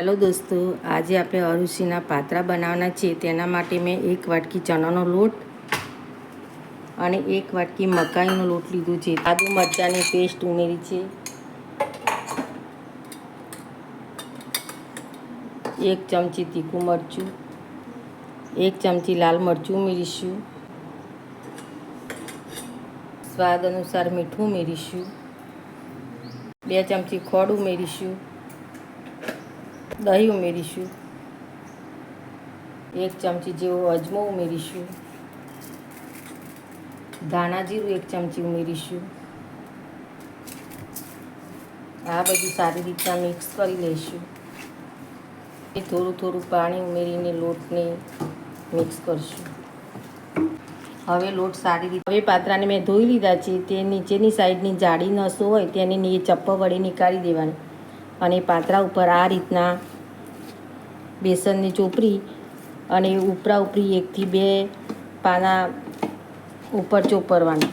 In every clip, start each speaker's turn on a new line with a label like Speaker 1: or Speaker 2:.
Speaker 1: Hello દોસ્તો, આજે આપણે અરુસીના પાત્રા બનાવવાના છે તેના માટે મેં એક વાટકી ચણાનો લોટ અને એક વાટકી મકાઈનો લોટ લીધો છે. આદુ મરચાંની પેસ્ટ ઉમેરી છે. એક ચમચી તીખું મરચું, એક ચમચી લાલ મરચું ઉમેરીશું. સ્વાદ અનુસાર મીઠું ઉમેરીશું. બે ચમચી ખોડ ઉમેરીશું. દહીં ઉમેરીશું. એક ચમચી જેવો અજમો ઉમેરીશું. ધાણા જીરું એક ચમચી ઉમેરીશું. આ બધું સારી રીતના મિક્સ કરી લઈશું. એ થોડું થોડું પાણી ઉમેરીને લોટને મિક્સ કરશું. હવે લોટ સારી રીતે હવે પાત્રાને મેં ધોઈ લીધા છે. તે નીચેની સાઈડની જાડી નસો હોય તેની નીચે ચપ્પો વળી નીકાળી દેવાની. અને પાત્રા ઉપર આ રીતના બેસનની ચોપરી અને ઉપરા ઉપરી એકથી બે પાના ઉપર ચોપરવાના.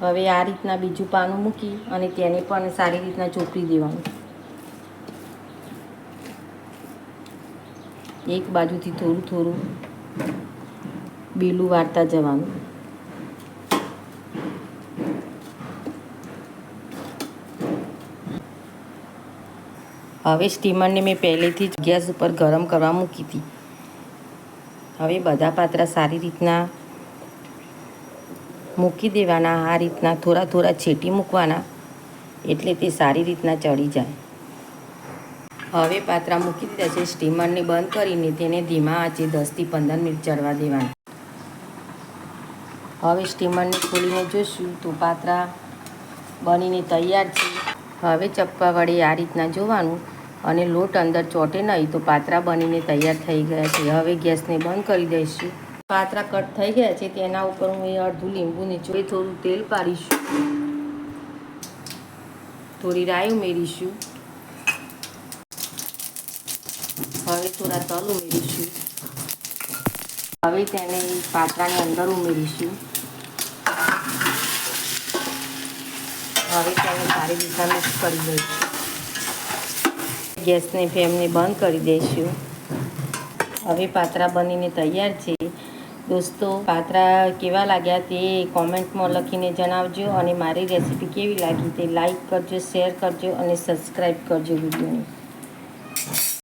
Speaker 1: હવે આ રીતના બીજું પાનું મૂકી અને તેને પણ સારી રીતના ચોપડી દેવાનું. એક બાજુથી થોડું થોડું બીલું વાળતા જવાનું. હવે સ્ટીમરને મેં પહેલેથી જ ગેસ ઉપર ગરમ કરવા મૂકી હતી. હવે બધા પાત્રા સારી રીતના મૂકી દેવાના, આ રીતના થોડા થોડા છેટી મૂકવાના, એટલે તે સારી રીતના ચડી જાય. હવે પાત્રા મૂકી દીધા છે. સ્ટીમરને બંધ કરીને તેને ધીમા આંચે દસથી પંદર મિનિટ ચડવા દેવાના. હવે સ્ટીમરને ખોલીને જોઈશું તો પાત્રા બનીને તૈયાર છે. હવે ચપ્પા વડે આ રીતના જોવાનું અને લોટ અંદર ચોટે નહીં તો પાત્રા બનીને તૈયાર થઈ ગયા છે. હવે ગેસને બંધ કરી દઈશું. પાત્રા કટ થઈ ગયા છે. તેના ઉપર હું એ અડધું લીંબુ નીચે થોડું તેલ પાડીશું. થોડી રાઈ ઉમેરીશું. હવે થોડા તલ ઉમેરીશું. હવે તેને પાત્રાની અંદર ઉમેરીશું. હવે તેને સારી રીતના મિક્સ કરી દઈશું. ગેસને ફ્લેમને બંધ કરી દઈશું. હવે પાત્રા બનીને તૈયાર છે. દોસ્તો, પાત્રા કેવા લાગ્યા તે કોમેન્ટમાં લખીને જણાવજો અને મારી રેસીપી કેવી લાગી તે લાઈક કરજો, શેર કરજો અને સબસ્ક્રાઈબ કરજો વિડીયોને.